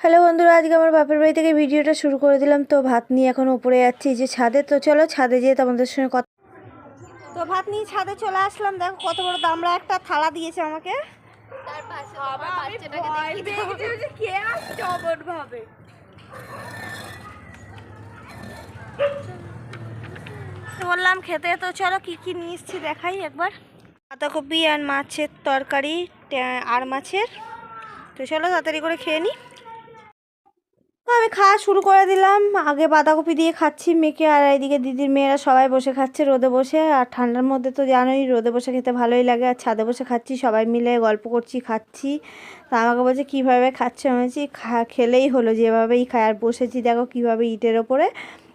Hello বন্ধুরা আজকে আমার বাপের বাড়ি থেকে ভিডিওটা শুরু করে দিলাম। তো ভাত নিয়ে এখন উপরে যাচ্ছি যে ছাদে। তো চলো ছাদে যেয়ে তোমাদের সঙ্গে কথা তো ভাত নিয়ে ছাদে চলে আসলাম। দেখো কত বড় দামড়া একটা থালা দিয়েছে আমাকে। তার পাশে আমার বাচ্চাটাকে দেখি কে আসছে অমন ভাবে বললাম খেতে। তো চলো কি কি নিয়ে এসছি দেখাই একবার। পাতাকপি আর মাছের তরকারি আর মাছের। তো চলো তাড়াতাড়ি করে খেয়ে নিই আমি খাওয়া শুরু করে দিলাম। আগে বাঁধাকপি দিয়ে খাচ্ছি মেয়েকে আর এইদিকে দিদির মেয়েরা সবাই বসে খাচ্ছে রোদে বসে। আর ঠান্ডার মধ্যে তো জানোই রোদে বসে খেতে ভালোই লাগে। আর ছাদে বসে খাচ্ছি, সবাই মিলে গল্প করছি, খাচ্ছি। তা আমাকে বলছে, কীভাবে খাচ্ছে? আমি বলছি খেলেই হলো, যেভাবেই খায় আর বসেছি দেখো কীভাবে ইটের ওপরে।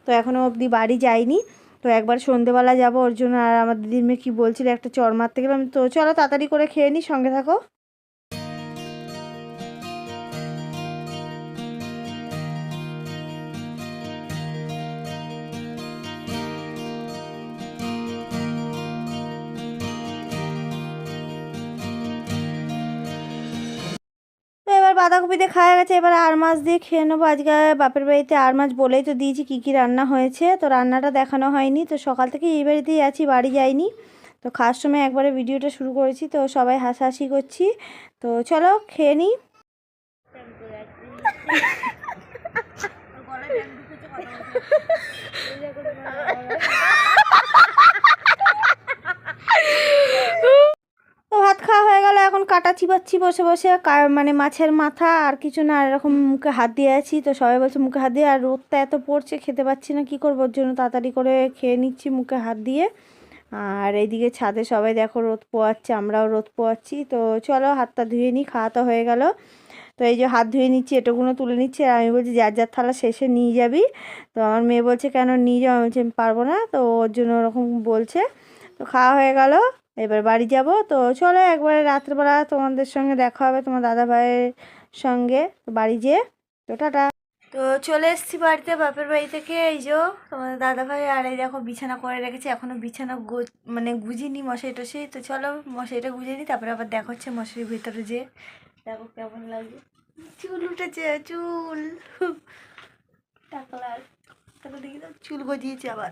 তো এখনও অবধি বাড়ি যাইনি। তো একবার সন্ধেবেলা যাব ওর জন্য। আর আমার দিদির মেয়ে কী বলছিল, একটা চর মারতে গেলাম। তো চলো তাড়াতাড়ি করে খেয়ে নিই সঙ্গে থাকো। বাঁধাকপি দিয়ে খাওয়া গেছে, এবার আর মাছ দিয়ে খেয়ে নেব। আজকে বাপের বাড়িতে আর মাছ বলেই তো দিয়েছি কী কী রান্না হয়েছে। তো রান্নাটা দেখানো হয়নি, তো সকাল থেকে এই বাড়িতেই আছি, বাড়ি যাইনি। তো খাওয়ার সময় একবারে ভিডিওটা শুরু করেছি, তো সবাই হাসাহাসি করছি। তো চলো খেয়ে নিই ভাত খাওয়া হয়ে গেল এখন কাটা চিবাচ্ছি বসে বসে মানে মাছের মাথা আর কিছু না এরকম মুখে হাত দিয়ে আছি। তো সবাই বলছে মুখে হাত দিয়ে, আর রোদটা এত পড়ছে, খেতে পাচ্ছি না, কি করব? ওর জন্য তাড়াতাড়ি করে খেয়ে নিচ্ছি মুখে হাত দিয়ে। আর এইদিকে ছাদে সবাই দেখো রোদ পোয়াচ্ছে, আমরাও রোদ পোয়াচ্ছি। তো চলো হাতটা ধুয়ে নিই, খাওয়া তো হয়ে গেল। তো এই যে হাত ধুয়ে নিচ্ছি এটুকুনো তুলে নিচ্ছি, আর আমি বলছি, যার যার থালা শেষে নিয়ে যাবি। তো আমার মেয়ে বলছে, কেন নিয়ে যাও? আমি বলছি পারব না। তো ওর জন্য ওরকম বলছে। তো খাওয়া হয়ে গেল। এবার বাড়ি যাব। তো চলো একবারে রাত্রেবেলা তোমাদের সঙ্গে দেখা হবে তোমার দাদা ভাইয়ের সঙ্গে বাড়ি যেয়ে তো টাটা। তো চলে এসেছি বাড়িতে বাপের বাড়ি থেকে এই যে তোমাদের দাদা ভাই আর এই দেখো বিছানা করে রেখেছে এখনও বিছানা গো- মানে গুজিনি মশাই টশাই। তো চলো মশাইটা গুজে নিই তারপরে আবার দেখা হচ্ছে মশারির ভিতরে যে দেখো কেমন লাগে। চুল উঠেছে চুল। টাকলার। তারপর দেখি তো চুল গজিয়েছে আবার।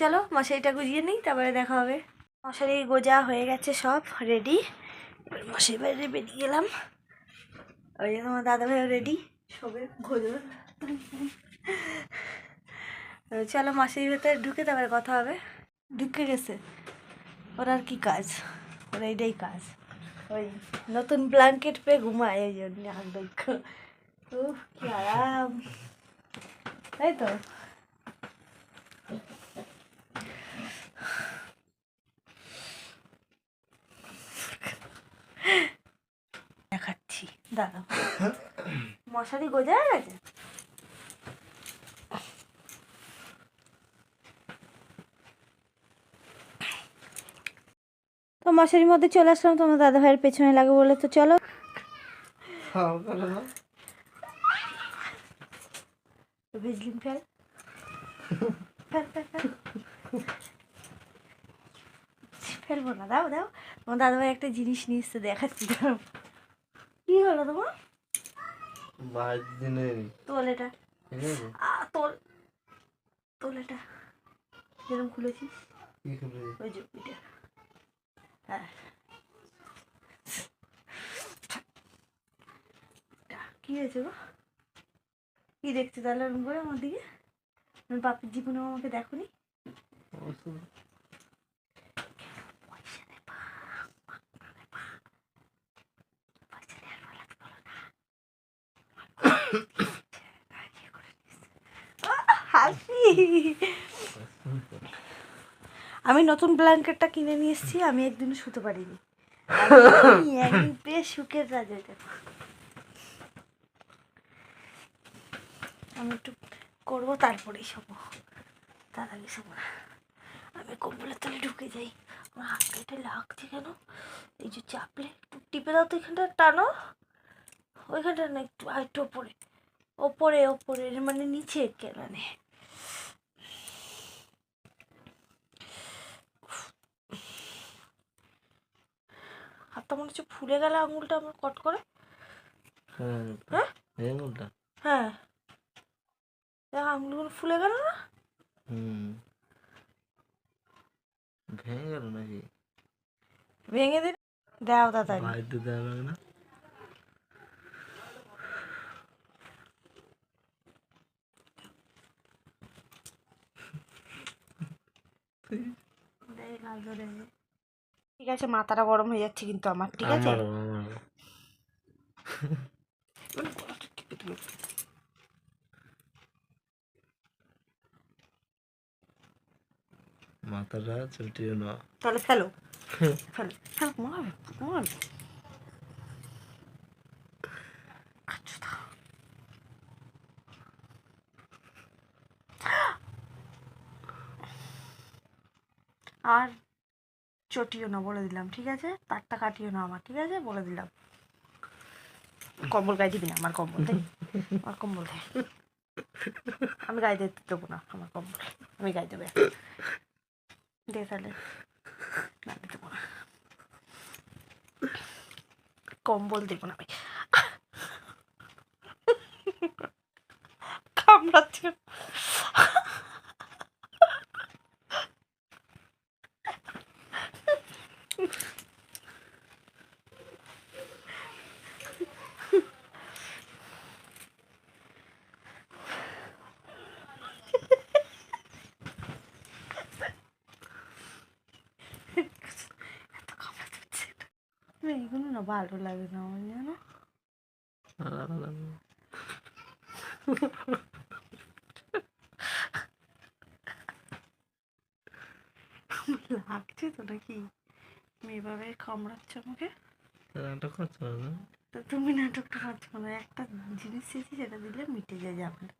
চলো মশারিটা গুজিয়ে নিই, তারপরে দেখা হবে। মশারি গোজা হয়ে গেছে সব রেডি এবার মশারি বাইরে বেরিয়ে গেলাম ওই জন্য আমার দাদা ভাইও রেডি সবে গোজবে চলো মশারির ভেতরে ঢুকে তারপরে কথা হবে। ঢুকে গেছে। ওর আর কি কাজ? ওর এইটাই কাজ। ওই নতুন ব্ল্যাঙ্কেট পেয়ে ঘুমায় ওই জন্য আর কি আরাম। তাই তো? মশারি গোজা হয়ে গেছে? তো মশারির মধ্যে চলে আসলাম তোমার দাদা ভাইয়ের পেছনে লাগে বলে তো চলো। ভেজলিন ফেল। ফেল ফেল ফেল। ফেলব না দাও দাও। তোমার দাদা ভাই একটা জিনিস নিয়ে এসছে দেখাচ্ছি হলো তোমার? তোল এটা। আ, তোল। তোল এটা। যেরকম খুলেছিস। কি করে ওই যে হ্যাঁ। এটা, কি হয়েছে গো? কি দেখছ তাহলে? আমার দিকে? বাপের জীবনেও আমাকে দেখোনি? পয়সা দেবা পয়সা দেওয়ার বেলা তো বলো না ইয়ে করে নিস। আহ, হাসি আমি নতুন ব্ল্যাঙ্কেটটা কিনে নিয়ে এসেছি, আমি একদিন শুতে পারিনি। একদিন বেশ আমি একটু করব, তারপরেই শোবো। তার আগে শোবো না। আমি কম্বলের তলে ঢুকে যাই। আমার হাতটা এটা লাগছে কেন? এই যে চাপলে, একটু টিপে দাও তো এখানটা, টানো। ওইখানটা না একটু, আর একটু ওপরে। ওপরে ওপরে মানে নিচে কেন মানে হাতটা মনে হচ্ছে ফুলে গেল আঙুলটা আমার কট করে। হ্যাঁ এই আঙুলটা। হ্যাঁ। দেখ আঙুলগুলো ফুলে গেল না? হুম। ভেঙে গেল নাকি? ভেঙে দিন দাও তাড়াতাড়ি বাড়িতে দেওয়া লাগে না? ঠিক আছে মাথাটা গরম হয়ে যাচ্ছে কিন্তু আমার ঠিক আছে? মাথাটা চুটিও না। তাহলে ফেলো। ফেলো। ফেলো মারবে আচ্ছা আর চটিও না বলে দিলাম, ঠিক আছে? তারটা কাটিও না আমার, ঠিক আছে? বলে দিলাম। কম্বল গায়ে দিবি না, আমার কম্বল আমার কম্বল আমি গায়ে দিতে দেবো না, আমার কম্বল। আমি গায়ে দেবো। দে তাহলে। না দেবো না। কম্বল দেবো না আমি। কামড়াচ্ছে। না ভালো লাগে না আমার জানো লাগছে তো নাকি তুমি এভাবে কামড়াচ্ছ আমাকে নাটক করছ না তো তুমি নাটকটা করছ না একটা জিনিস চেয়েছি যেটা দিলে মিটে যায় যাবে না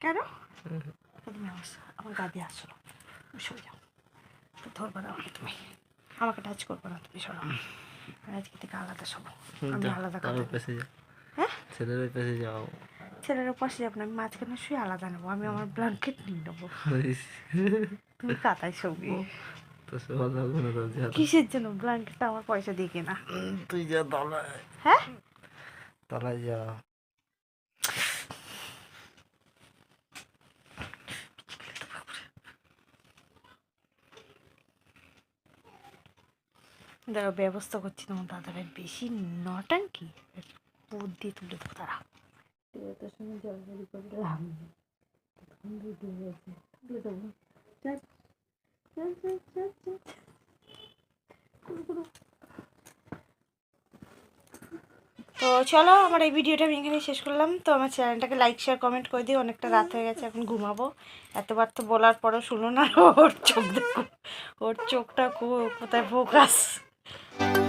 কেন তুমি আমার আমার গা দিয়ে আসো না সরে যাও তো ধরবে না আমাকে তুমি আমাকে টাচ করব না তুমি সরো। আজকে থেকে আলাদা সব। আমি আলাদা যাও। হ্যাঁ? ছেলের ওই পেছে যাও। ছেলের পাশে যাব না আমি মাঝখানে শুয়ে আলাদা নেব আমি আমার ব্ল্যাঙ্কেট নিয়ে নেব। তুমি কাতায় শোবি তো সে ভালো না কিসের জন্য ব্ল্যাঙ্কেটটা আমার পয়সা দিয়ে কেনা? তুই যা তলায়। হ্যাঁ? তলায় যা। দেখো ব্যবস্থা করছি তোমার দাদাভাই বেশি নটাঙ্কি পুর দিয়ে তুলে দেবো তারা সঙ্গে জলবাড়ি তখন তুলে দেবো। তো চলো আমার এই ভিডিওটা আমি এখানে শেষ করলাম। তো আমার চ্যানেলটাকে লাইক শেয়ার কমেন্ট করে দিই অনেকটা রাত হয়ে গেছে এখন ঘুমাবো। এতবার তো বলার পরও শুনো না ওর চোখ দেখো। ওর চোখটা কোথায় ফোকাস Bye.